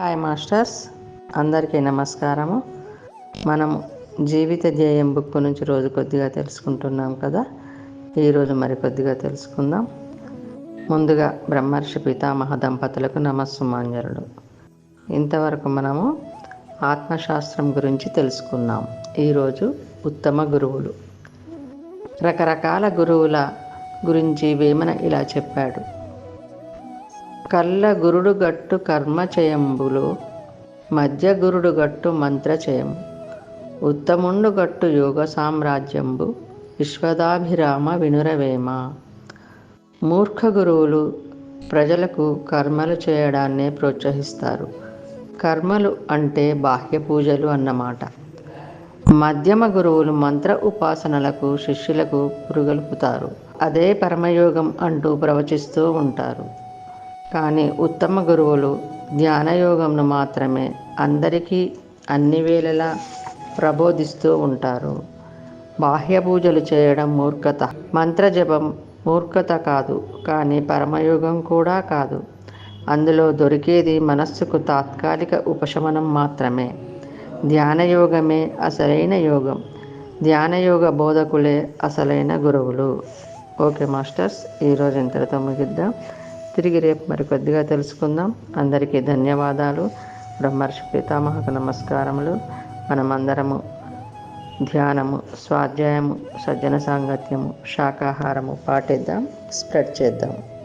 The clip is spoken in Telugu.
హాయ్ మాస్టర్స్ అందరికీ నమస్కారము. మనం జీవిత ధ్యేయం బుక్ నుంచి రోజు కొద్దిగా తెలుసుకుంటున్నాం కదా. ఈరోజు మరి కొద్దిగా తెలుసుకుందాం. ముందుగా బ్రహ్మర్షి పితామహ దంపతులకు నమస్సుమాంజరుడు ఇంతవరకు మనము ఆత్మశాస్త్రం గురించి తెలుసుకున్నాం. ఈరోజు ఉత్తమ గురువులు. రకరకాల గురువుల గురించి వేమన ఇలా చెప్పాడు. కళ్ళ గురుడుగట్టు కర్మచయంబులు మధ్య గురుడుగట్టు మంత్రచయం ఉత్తముండుగట్టు యోగ సామ్రాజ్యంబు విశ్వదాభిరామ వినురవేమ. మూర్ఖ గురువులు ప్రజలకు కర్మలు చేయడాన్నే ప్రోత్సహిస్తారు. కర్మలు అంటే బాహ్య పూజలు అన్నమాట. మధ్యమ గురువులు మంత్ర ఉపాసనలకు శిష్యులకు పురుగొల్పుతారు. అదే పరమయోగం అంటూ ప్రవచిస్తూ ఉంటారు. కానీ ఉత్తమ గురువులు ధ్యానయోగంను మాత్రమే అందరికీ అన్ని వేళలా ప్రబోధిస్తూ ఉంటారు. బాహ్య పూజలు చేయడం మూర్ఖత. మంత్రజపం మూర్ఖత కాదు కానీ పరమయోగం కూడా కాదు. అందులో దొరికేది మనస్సుకు తాత్కాలిక ఉపశమనం మాత్రమే. ధ్యానయోగమే అసలైన యోగం. ధ్యానయోగ బోధకులే అసలైన గురువులు. ఓకే మాస్టర్స్ ఈరోజు ఇంతటితో ముగిద్దాం. తిరిగి రేపు మరి కొద్దిగా తెలుసుకుందాం. అందరికీ ధన్యవాదాలు. బ్రహ్మర్షి పితామహకు నమస్కారములు. మనమందరము ధ్యానము స్వాధ్యాయము సజ్జన సాంగత్యము శాకాహారము పాటిద్దాం. స్ప్రెడ్ చేద్దాం.